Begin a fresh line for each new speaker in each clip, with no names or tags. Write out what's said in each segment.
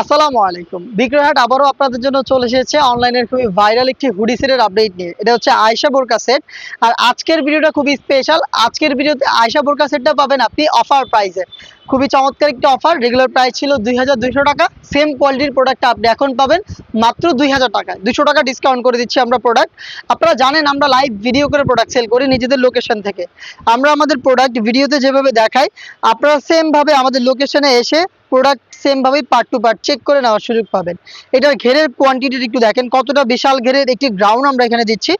আসসালামু আলাইকুম। বিক্রয়হাট আবারও আপনাদের জন্য চলে এসেছে অনলাইনের খুবই ভাইরাল একটি হুডি সেটের আপডেট নিয়ে। এটা হচ্ছে আয়সা বোরকা সেট। আর আজকের ভিডিওটা খুবই স্পেশাল আজকের ভিডিওতে আয়সা বোরকা সেটটা পাবেন আপনি অফার প্রাইসে খুবই চমৎকার একটি অফার রেগুলার প্রাইস ছিল দুই হাজার দুইশো টাকা। সেম কোয়ালিটির প্রোডাক্টটা আপনি এখন পাবেন মাত্র দুই টাকায়। দুশো টাকা ডিসকাউন্ট করে দিচ্ছি আমরা প্রোডাক্ট আপনারা জানেন আমরা লাইভ ভিডিও করে প্রোডাক্ট সেল করি নিজেদের লোকেশন থেকে। আমরা আমাদের প্রোডাক্ট ভিডিওতে যেভাবে দেখাই, আপনারা সেমভাবে আমাদের লোকেশনে এসে প্রোডাক্ট সেমভাবেই পার্ট টু পার্ট চেক করে নেওয়ার সুযোগ পাবেন। এটার ঘেরের কোয়ান্টিটি একটু দেখেন, কতটা বিশাল ঘেরের একটি গ্রাউন্ড আমরা এখানে দিচ্ছি।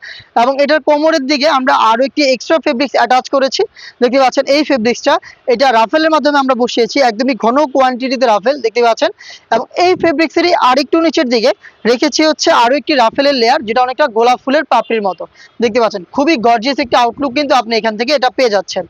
এবং এটার কোমরের দিকে আমরা আরও একটি এক্সট্রা ফেব্রিক্স অ্যাটাচ করেছি। দেখতে পাচ্ছেন এই ফেব্রিক্সটা এটা রাফেলের মাধ্যমে আমরা বসিয়েছি একদমই ঘন কোয়ান্টিটিতে রাফেল, দেখতে পাচ্ছেন? এবং এই ফেব্রিক্সেরই আরেকটু নিচের দিকে রেখেছি হচ্ছে আরও একটি রাফেলের লেয়ার যেটা অনেকটা গোলাপ ফুলের পাপড়ির মতো। দেখতে পাচ্ছেন, খুবই গর্জিয়াস একটি আউটলুক কিন্তু আপনি এখান থেকে এটা পেয়ে যাচ্ছেন।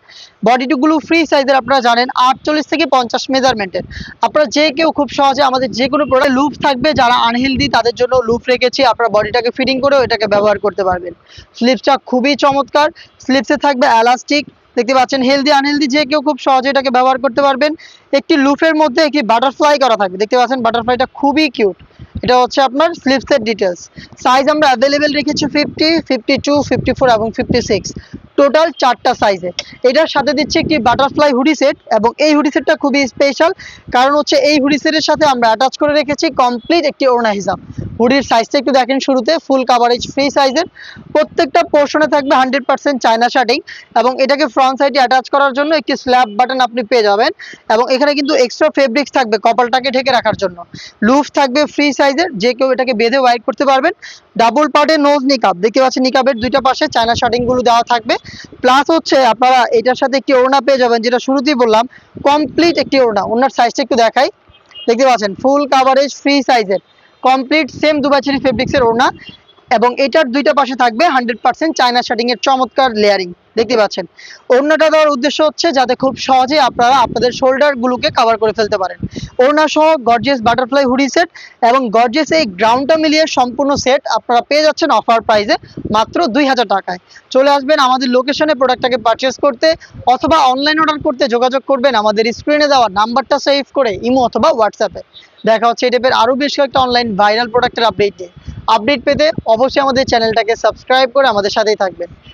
বডিটুকগুলো ফ্রি সাইজের আপনারা জানেন, আটচল্লিশ থেকে পঞ্চাশ মেজারমেন্টের আপনারা যে কেউ খুব সহজে আমাদের যে কোনো প্রোডাক্ট লুপ থাকবে, যারা আনহেলদি তাদের জন্য লুপ রেখেছি, আপনারা বডিটাকে ফিটিং করেও এটাকে ব্যবহার করতে পারবেন। স্লিপসটা খুবই চমৎকার স্লিপসে থাকবে এলাস্টিক দেখতে পাচ্ছেন হেলদি আনহেলদি যে কেউ খুব সহজে এটাকে ব্যবহার করতে পারবেন। একটি লুফের মধ্যে একটি বাটারফ্লাই করা থাকবে। দেখতে পাচ্ছেন বাটারফ্লাইটা খুবই কিউট এটা হচ্ছে আপনার স্লিপসের ডিটেলস সাইজ আমরা অ্যাভেলেবেল রেখেছি fifty fifty two fifty four এবং ফিফটি সিক্স টোটাল চারটা সাইজে এটার সাথে দিচ্ছে একটি বাটারফ্লাই হুডি সেট এবং এই হুডি সেটটা খুবই স্পেশাল কারণ হচ্ছে এই হুডি সেটের সাথে আমরা অ্যাটাচ করে রেখেছি কমপ্লিট একটি ওড়না হিসাব। হুডির সাইজটা একটু দেখেন শুরুতে ফুল কাভারেজ ফ্রি সাইজের প্রত্যেকটা পোর্শনে থাকবে হান্ড্রেড পার্সেন্ট চায়না শার্টিং এবং এটাকে ফ্রন্ট সাইডে অ্যাটাচ করার জন্য একটি স্ল্যাব বাটন আপনি পেয়ে যাবেন এবং এখানে কিন্তু এক্সট্রা ফেব্রিক্স থাকবে কপালটাকে ঢেকে রাখার জন্য। লুফ থাকবে ফ্রি সাইজের যে কেউ এটাকে বেঁধে ওয়াইড করতে পারবেন। ডাবল পার্টের নোজ নিকাপ দেখতে পাচ্ছেন নিকাপের দুইটা পাশে চায়না শার্টিংগুলো দেওয়া থাকবে। প্লাস হচ্ছে আপনারা এটার সাথে একটি ওড়না পেয়ে যাবেন, যেটা শুরুতেই বললাম কমপ্লিট একটি ওড়না। ওনার সাইজটা একটু দেখাই। দেখতে পাচ্ছেন ফুল কাভারেজ ফ্রি সাইজের কমপ্লিট সেম দুবাচিরি ফেব্রিক্সের ওড়না এবং এটার দুইটা পাশে থাকবে হান্ড্রেড পার্সেন্ট চায়না শার্টিং এর চমৎকার লেয়ারিং দেখতে পাচ্ছেন। ওড়নাটা দেওয়ার উদ্দেশ্য হচ্ছে যাতে খুব সহজে আপনারা আপনাদের শোল্ডার গুলোকে কভার করে ফেলতে পারেন। ওড়না সহ গর্জিয়াস বাটারফ্লাই হুডি সেট এবং গর্জিয়াস এই গ্রাউন্ডটা মিলিয়ে সম্পূর্ণ সেট আপনারা পেয়ে যাচ্ছেন অফার প্রাইসে মাত্র দুই হাজার টাকায়। চলে আসবেন আমাদের লোকেশনে প্রোডাক্টটাকে পারচেস করতে অথবা অনলাইন অর্ডার করতে যোগাযোগ করবেন আমাদের স্ক্রিনে দেওয়া নাম্বারটা সেভ করে ইমো অথবা হোয়াটসঅ্যাপে দেখা হচ্ছে এই টাইপের আরও বেশ কয়েকটা অনলাইন ভাইরাল প্রোডাক্টের আপডেট আপডেট পেতে অবশ্যই আমাদের চ্যানেলটাকে সাবস্ক্রাইব করে আমাদের সাথেই থাকবেন।